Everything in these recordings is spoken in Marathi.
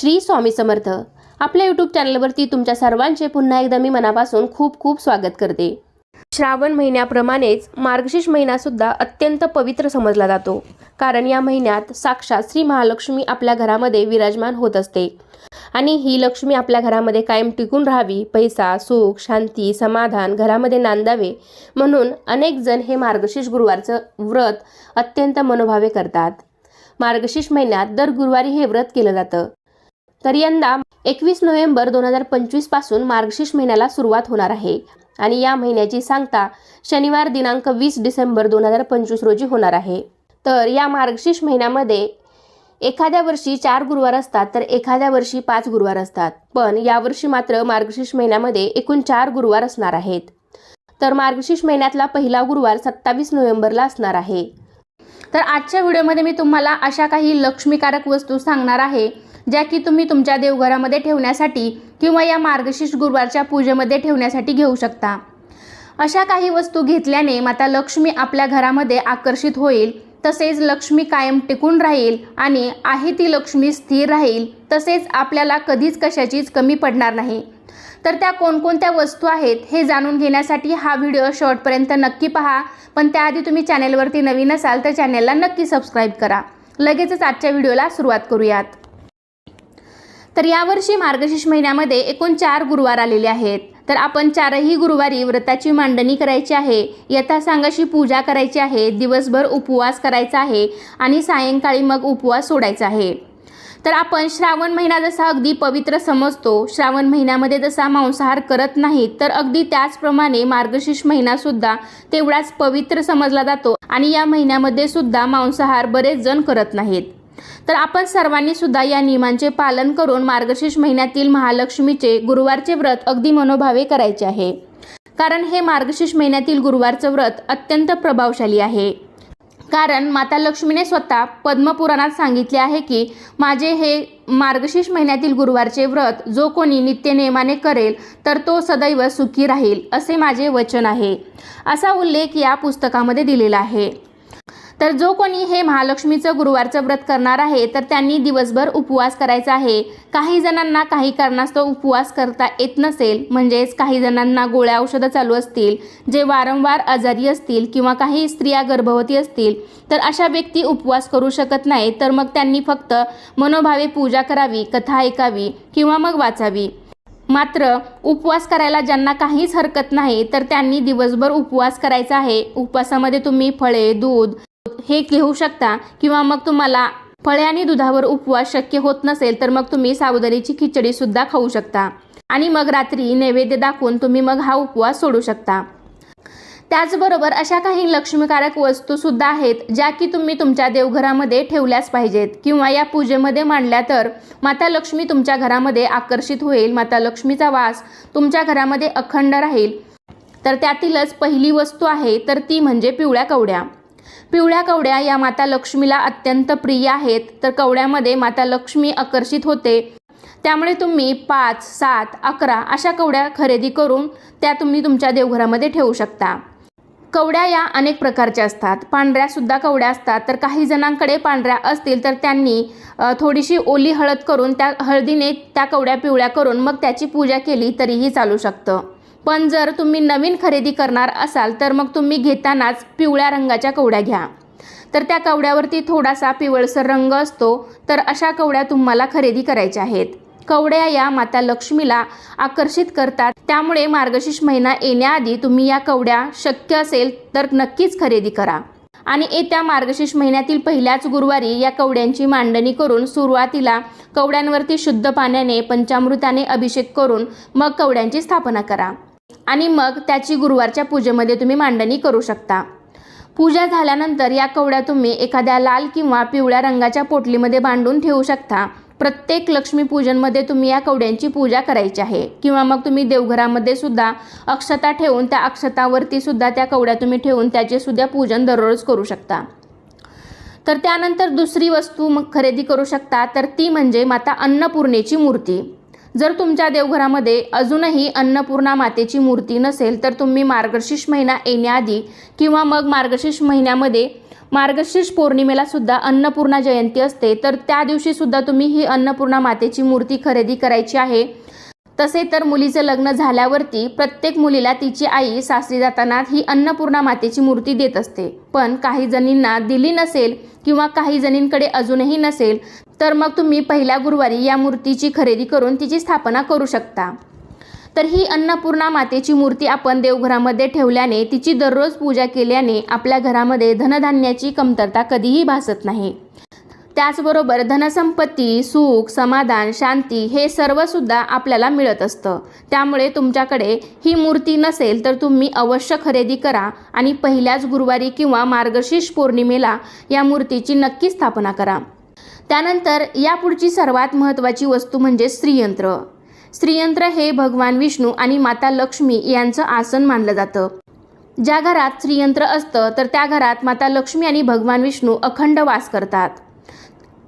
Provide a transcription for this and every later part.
श्री स्वामी समर्थ. आपल्या यूट्यूब चॅनलवरती तुमच्या सर्वांचे पुन्हा एकदा मी मनापासून खूप खूप स्वागत करते. श्रावण महिन्याप्रमाणेच मार्गशीर्ष महिनासुद्धा अत्यंत पवित्र समजला जातो. कारण या महिन्यात साक्षात श्री महालक्ष्मी आपल्या घरामध्ये विराजमान होत असते. आणि ही लक्ष्मी आपल्या घरामध्ये कायम टिकून राहावी पैसा सुख शांती समाधान घरामध्ये नांदावे म्हणून अनेक जण हे मार्गशीर्ष गुरुवारचं व्रत अत्यंत मनोभावे करतात. मार्गशीर्ष महिन्यात दर गुरुवारी हे व्रत केलं जातं. तर यंदा एकवीस नोव्हेंबर दोन हजार पंचवीसपासून मार्गशीर्ष महिन्याला सुरुवात होणार आहे. आणि या महिन्याची सांगता शनिवार दिनांक वीस डिसेंबर दोन हजार पंचवीस रोजी होणार आहे. तर या मार्गशीर्ष महिन्यामध्ये एखाद्या वर्षी चार गुरुवार असतात तर एखाद्या वर्षी पाच गुरुवार असतात. पण यावर्षी मात्र मार्गशीर्ष महिन्यामध्ये एकूण चार गुरुवार असणार आहेत. तर मार्गशीर्ष महिन्यातला पहिला गुरुवार सत्तावीस नोव्हेंबरला असणार आहे. तर आजच्या व्हिडिओमध्ये मी तुम्हाला अशा काही लक्ष्मीकारक वस्तू सांगणार आहे. ज्या की तुम्ही तुमच्या देवघरामध्ये ठेवण्यासाठी किंवा या मार्गशीर्ष गुरुवारच्या पूजेमध्ये ठेवण्यासाठी घेऊ शकता. अशा काही वस्तू घेतल्याने माता लक्ष्मी आपल्या घरामध्ये आकर्षित होईल तसेच लक्ष्मी कायम टिकून राहील आणि आहे ती लक्ष्मी स्थिर राहील तसेच आपल्याला कधीच कशाचीच कमी पडणार नाही. तर त्या कोणकोणत्या वस्तू आहेत हे जाणून घेण्यासाठी हा व्हिडिओ शेवटपर्यंत नक्की पहा. पण त्याआधी तुम्ही चॅनेलवरती नवीन असाल तर चॅनेलला नक्की सबस्क्राईब करा. लगेचच आजच्या व्हिडिओला सुरुवात करूयात. तर यावर्षी मार्गशीर्ष महिन्यामध्ये एकूण चार गुरुवार आलेले आहेत. तर आपण चारही गुरुवारी व्रताची मांडणी करायची आहे. यथासांगाशी पूजा करायची आहे. दिवसभर उपवास करायचा आहे आणि सायंकाळी मग उपवास सोडायचा आहे. तर आपण श्रावण महिना जसा अगदी पवित्र समजतो श्रावण महिन्यामध्ये जसा मांसाहार करत नाही तर अगदी त्याचप्रमाणे मार्गशीर्ष महिनासुद्धा तेवढाच पवित्र समजला जातो आणि या महिन्यामध्ये सुद्धा मांसाहार बरेच जण करत नाहीत. तर आपण सर्वांनी सुद्धा या नियमांचे पालन करून मार्गशीर्ष महिन्यातील महालक्ष्मीचे गुरुवारचे व्रत अगदी मनोभावे करायचे आहे. कारण हे मार्गशीर्ष महिन्यातील गुरुवारचं व्रत अत्यंत प्रभावशाली आहे. कारण माता लक्ष्मीने स्वतः पद्मपुराणात सांगितले आहे की माझे हे मार्गशीर्ष महिन्यातील गुरुवारचे व्रत जो कोणी नित्यनेमाने करेल तर तो सदैव सुखी राहील असे माझे वचन आहे. असा उल्लेख या पुस्तकामध्ये दिलेला आहे. तर जो कोणी हे महालक्ष्मीचं गुरुवारचं व्रत करणार आहे तर त्यांनी दिवसभर उपवास करायचा आहे. काही जणांना काही कारणास्तव उपवास करता येत नसेल म्हणजेच काही जणांना गोळ्या औषधं चालू असतील जे वारंवार आजारी असतील किंवा काही स्त्रिया गर्भवती असतील तर अशा व्यक्ती उपवास करू शकत नाही. तर मग त्यांनी फक्त मनोभावे पूजा करावी कथा ऐकावी किंवा मग वाचावी. मात्र उपवास करायला ज्यांना काहीच हरकत नाही तर त्यांनी दिवसभर उपवास करायचा आहे. उपवासामध्ये तुम्ही फळे दूध हे घेऊ शकता किंवा मग तुम्हाला फळे आणि दुधावर उपवास शक्य होत नसेल तर मग तुम्ही साबुदाण्याची खिचडी सुद्धा खाऊ शकता. आणि मग रात्री नैवेद्य दाखवून तुम्ही मग हा उपवास सोडू शकता. त्याचबरोबर अशा काही लक्ष्मीकारक वस्तू सुद्धा आहेत ज्या की तुम्ही तुमच्या देवघरामध्ये ठेवल्याच पाहिजेत किंवा या पूजेमध्ये मांडल्या तर माता लक्ष्मी तुमच्या घरामध्ये आकर्षित होईल माता लक्ष्मीचा वास तुमच्या घरामध्ये अखंड राहील. तर त्यातीलच पहिली वस्तू आहे तर ती म्हणजे पिवळ्या कवड्या. पिवळ्या कवड्या या माता लक्ष्मीला अत्यंत प्रिय आहेत. तर कवड्यामध्ये माता लक्ष्मी आकर्षित होते. त्यामुळे तुम्ही पाच सात अकरा अशा कवड्या खरेदी करून त्या तुम्ही तुमच्या देवघरामध्ये ठेवू शकता. कवड्या या अनेक प्रकारच्या असतात. पांढऱ्यासुद्धा कवड्या असतात. तर काही जणांकडे पांढऱ्या असतील तर त्यांनी थोडीशी ओली हळद करून त्या हळदीने त्या कवड्या पिवळ्या करून मग त्याची पूजा केली तरीही चालू शकतं. पण जर तुम्ही नवीन खरेदी करणार असाल तर मग तुम्ही घेतानाच पिवळ्या रंगाच्या कवड्या घ्या. तर त्या कवड्यावरती थोडासा पिवळसर रंग असतो तर अशा कवड्या तुम्हाला खरेदी करायच्या आहेत. कवड्या या माता लक्ष्मीला आकर्षित करतात. त्यामुळे मार्गशीर्ष महिना येण्याआधी तुम्ही या कवड्या शक्य असेल तर नक्कीच खरेदी करा. आणि येत्या मार्गशीर्ष महिन्यातील पहिल्याच गुरुवारी या कवड्यांची मांडणी करून सुरुवातीला कवड्यांवरती शुद्ध पाण्याने पंचामृताने अभिषेक करून मग कवड्यांची स्थापना करा. आणि मग त्याची गुरुवारच्या पूजेमध्ये तुम्ही मांडणी करू शकता. पूजा झाल्यानंतर या कवड्या तुम्ही एखाद्या लाल किंवा पिवळ्या रंगाच्या पोटलीमध्ये बांधून ठेवू शकता. प्रत्येक लक्ष्मीपूजनमध्ये तुम्ही या कवड्यांची पूजा करायची आहे. किंवा मग तुम्ही देवघरामध्ये सुद्धा अक्षता ठेवून त्या अक्षतावरती सुद्धा त्या कवड्या तुम्ही ठेवून त्याचे सुद्धा पूजन दररोज करू शकता. तर त्यानंतर दुसरी वस्तू मग खरेदी करू शकता. तर ती म्हणजे माता अन्नपूर्णेची मूर्ती. जर तुमच्या देवघरामध्ये अजूनही अन्नपूर्णा मातेची मूर्ती नसेल तर तुम्ही मार्गशीर्ष महिना येण्याआधी किंवा मग मार्गशीर्ष महिन्यामध्ये मार्गशीर्ष पौर्णिमेला सुद्धा अन्नपूर्णा जयंती असते तर त्या दिवशी सुद्धा तुम्ही ही अन्नपूर्णा मातेची मूर्ती खरेदी करायची आहे. तसे तर मुलीचं लग्न झाल्यावरती प्रत्येक मुलीला तिची आई सासरी जाताना ही अन्नपूर्णा मातेची मूर्ती देत असते. पण काही जणींना दिली नसेल किंवा काही जणींकडे अजूनही नसेल तर मग तुम्ही पहिल्या गुरुवारी या मूर्तीची खरेदी करून तिची स्थापना करू शकता. तर ही अन्नपूर्णा मातेची मूर्ती आपण देवघरामध्ये ठेवल्याने तिची दररोज पूजा केल्याने आपल्या घरामध्ये धनधान्याची कमतरता कधीही भासत नाही. त्याचबरोबर धनसंपत्ती सुख समाधान शांती हे सर्वसुद्धा आपल्याला मिळत असतं. त्यामुळे तुमच्याकडे ही मूर्ती नसेल तर तुम्ही अवश्य खरेदी करा आणि पहिल्याच गुरुवारी किंवा मार्गशीर्ष पौर्णिमेला या मूर्तीची नक्की स्थापना करा. त्यानंतर यापुढची सर्वात महत्त्वाची वस्तू म्हणजे श्रीयंत्र श्रीयंत्र हे भगवान विष्णू आणि माता लक्ष्मी यांचं आसन मानलं जातं. ज्या घरात श्रीयंत्र असतं तर त्या घरात माता लक्ष्मी आणि भगवान विष्णू अखंड वास करतात.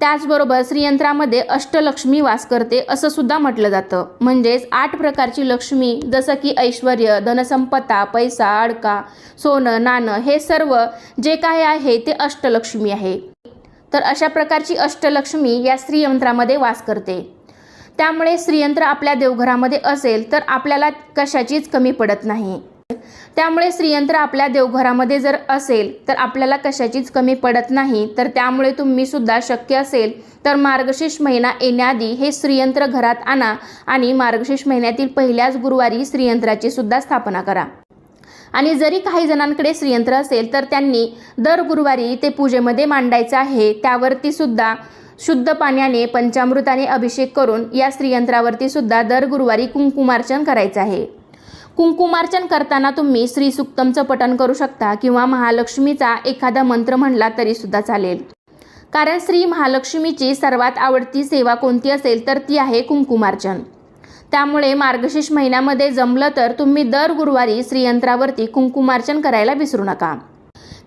त्याचबरोबर श्रीयंत्रामध्ये अष्टलक्ष्मी वास करते असं सुद्धा म्हटलं जातं. म्हणजेच आठ प्रकारची लक्ष्मी जसं की ऐश्वर धनसंपदा पैसा अडका सोनं नाणं हे सर्व जे काय आहे ते अष्टलक्ष्मी आहे. तर अशा प्रकारची अष्टलक्ष्मी या स्त्रीयंत्रामध्ये वास करते. त्यामुळे श्रीयंत्र आपल्या देवघरामध्ये असेल तर आपल्याला कशाचीच कमी पडत नाही. त्यामुळे श्रीयंत्र आपल्या देवघरामध्ये जर असेल तर आपल्याला कशाचीच कमी पडत नाही. तर त्यामुळे तुम्ही सुद्धा शक्य असेल तर मार्गशीर्ष महिना येण्याआधी हे स्त्रीयंत्र घरात आणा आणि मार्गशीर्ष महिन्यातील पहिल्याच गुरुवारी श्रीयंत्राची सुद्धा स्थापना करा. आणि जरी काही जणांकडे श्रीयंत्र असेल तर त्यांनी दर गुरुवारी ते पूजेमध्ये मांडायचं आहे. त्यावरती सुद्धा शुद्ध पाण्याने पंचामृताने अभिषेक करून या श्रीयंत्रावरती सुद्धा दर गुरुवारी कुंकुमार्चन करायचं आहे. कुंकुमार्चन करताना तुम्ही श्री सुक्तमचं पठण करू शकता किंवा महालक्ष्मीचा एखादा मंत्र म्हणला तरी सुद्धा चालेल. कारण श्री महालक्ष्मीची सर्वात आवडती सेवा कोणती असेल तर ती आहे कुंकुमार्चन. त्यामुळे मार्गशीर्ष महिन्यामध्ये जमलं तर तुम्ही दर गुरुवारी श्रीयंत्रावरती कुंकुमार्चन करायला विसरू नका.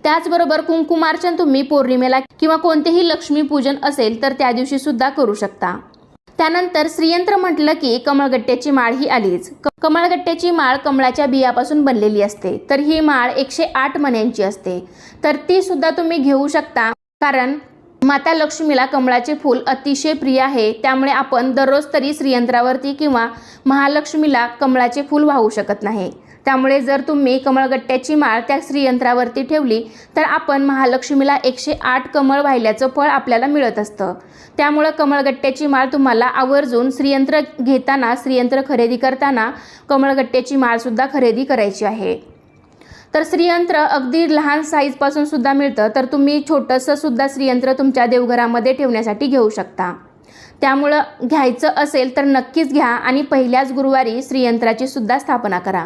त्याचबरोबर कुंकुमार्चन तुम्ही पौर्णिमेला किंवा कोणतेही लक्ष्मीपूजन असेल तर त्या दिवशी सुद्धा करू शकता. त्यानंतर श्रीयंत्र म्हटलं की कमळगट्ट्याची माळ ही आलीच. कमळगट्ट्याची माळ कमळाच्या बियापासून बनलेली असते तर ही माळ एकशे आठ मण्यांची असते. तर ती सुद्धा तुम्ही घेऊ शकता कारण माता लक्ष्मीला कमळाचे फूल अतिशय प्रिय आहे. त्यामुळे आपण दररोज तरी श्रीयंत्रावरती किंवा महालक्ष्मीला कमळाचे फूल वाहू शकत नाही. त्यामुळे जर तुम्ही कमळगट्ट्याची माळ त्या श्रीयंत्रावरती ठेवली तर आपण महालक्ष्मीला एकशे आठ कमळ वाहिल्याचं फळ आपल्याला मिळत असतं. त्यामुळं कमळगट्ट्याची माळ तुम्हाला आवर्जून श्रीयंत्र घेताना श्रीयंत्र खरेदी करताना कमळगट्ट्याची माळसुद्धा खरेदी करायची आहे. तर श्रीयंत्र अगदी लहान साईजपासून सुद्धा मिळतं. तर तुम्ही छोटंसं सुद्धा श्रीयंत्र तुमच्या देवघरामध्ये ठेवण्यासाठी घेऊ शकता. त्यामुळं घ्यायचं असेल तर नक्कीच घ्या आणि पहिल्याच गुरुवारी श्रीयंत्राची सुद्धा स्थापना करा.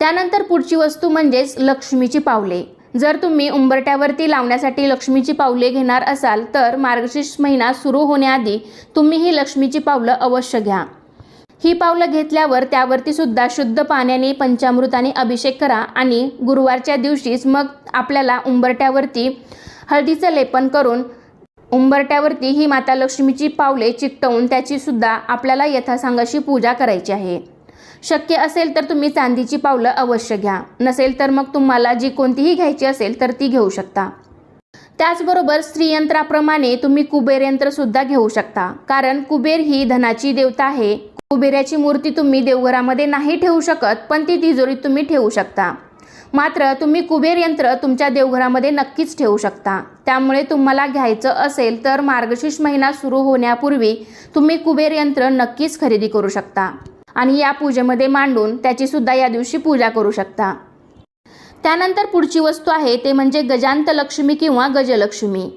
त्यानंतर पुढची वस्तू म्हणजेच लक्ष्मीची पावले. जर तुम्ही उंबरट्यावरती लावण्यासाठी लक्ष्मीची पावले घेणार असाल तर मार्गशीर्ष महिना सुरू होण्याआधी तुम्ही ही लक्ष्मीची पावलं अवश्य घ्या. ही पावलं घेतल्यावर त्यावरती सुद्धा शुद्ध पाण्याने पंचामृताने अभिषेक करा आणि गुरुवारच्या दिवशीच मग आपल्याला उंबरट्यावरती हळदीचं लेपन करून उंबरट्यावरती ही माता लक्ष्मीची पावले चिकटवून त्याची सुद्धा आपल्याला यथासांगाशी पूजा करायची आहे. शक्य असेल तर तुम्ही चांदीची पावलं अवश्य घ्या. नसेल तर मग तुम्हाला जी कोणतीही घ्यायची असेल तर ती घेऊ शकता. त्याचबरोबर स्त्रीयंत्राप्रमाणे तुम्ही कुबेर यंत्रसुद्धा घेऊ शकता. कारण कुबेर ही धनाची देवता आहे. कुबेराची मूर्ती तुम्ही देवघरामध्ये नाही ठेवू शकत पण ती तिजोरीत तुम्ही ठेवू शकता. मात्र तुम्ही कुबेर यंत्र तुमच्या देवघरामध्ये नक्कीच ठेवू शकता. त्यामुळे तुम्हाला घ्यायचं असेल तर मार्गशीर्ष महिना सुरू होण्यापूर्वी तुम्ही कुबेर यंत्र नक्कीच खरेदी करू शकता. आणि या पूजेमध्ये मांडून त्याची सुद्धा या दिवशी पूजा करू शकता. त्यानंतर पुढची वस्तू आहे ते म्हणजे गजांत लक्ष्मी किंवा गजलक्ष्मी.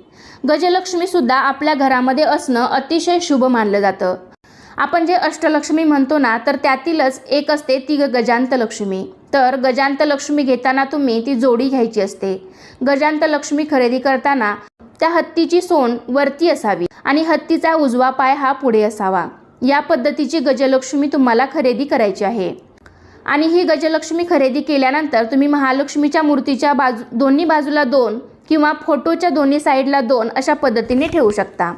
गजलक्ष्मीसुद्धा आपल्या घरामध्ये असणं अतिशय शुभ मानलं जातं. आपण जे अष्टलक्ष्मी म्हणतो ना तर त्यातीलच एक असते ती ग- गजांत लक्ष्मी तर गजांत लक्ष्मी घेताना तुम्ही ती जोडी घ्यायची असते. गजांत लक्ष्मी खरेदी करताना त्या हत्तीची सोन वरती असावी आणि हत्तीचा उजवा पाय हा पुढे असावा. या पद्धतीची गजलक्ष्मी तुम्हाला खरेदी करायची आहे. आणि ही गजलक्ष्मी खरेदी केल्यानंतर तुम्ही महालक्ष्मीच्या मूर्तीच्या बाजू दोन्ही बाजूला दोन किंवा फोटोच्या दोन्ही साईडला दोन अशा पद्धतीने ठेवू शकता.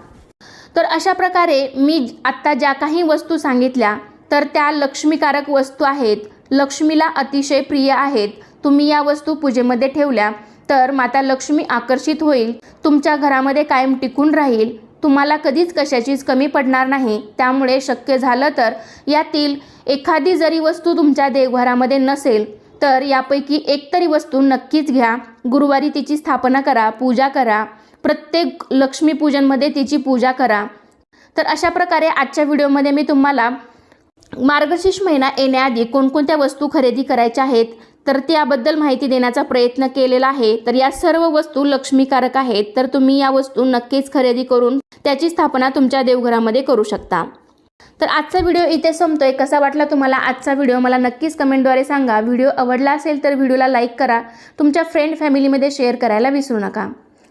तर अशा प्रकारे मी आत्ता ज्या काही वस्तू सांगितल्या तर त्या लक्ष्मीकारक वस्तू आहेत. लक्ष्मीला अतिशय प्रिय आहेत. तुम्ही या वस्तू पूजेमध्ये ठेवल्या तर माता लक्ष्मी आकर्षित होईल. तुमच्या घरामध्ये कायम टिकून राहील. तुम्हाला कधीच कशाचीच कमी पडणार नाही. त्यामुळे शक्य झालं तर यातील एखादी जरी वस्तू तुमच्या देवघरामध्ये नसेल तर यापैकी एक तरी वस्तू नक्कीच घ्या. गुरुवारी तिची स्थापना करा पूजा करा. प्रत्येक लक्ष्मीपूजनमध्ये तिची पूजा करा. तर अशा प्रकारे आजच्या व्हिडिओमध्ये मी तुम्हाला मार्गशीर्ष महिना येण्याआधी कोणकोणत्या वस्तू खरेदी करायच्या आहेत तर त्याबद्दल माहिती देण्याचा प्रयत्न केलेला आहे. तर या सर्व वस्तू लक्ष्मीकारक आहेत तर तुम्ही या वस्तू नक्कीच खरेदी करून त्याची स्थापना तुमच्या देवघरामध्ये करू शकता. तर आजचा व्हिडिओ इथे संपतोय. कसा वाटला तुम्हाला आजचा व्हिडिओ? मला नक्कीच कमेंटद्वारे सांगा. व्हिडिओ आवडला असेल तर व्हिडिओला लाईक करा. तुमच्या फ्रेंड फॅमिलीमध्ये शेअर करायला विसरू नका.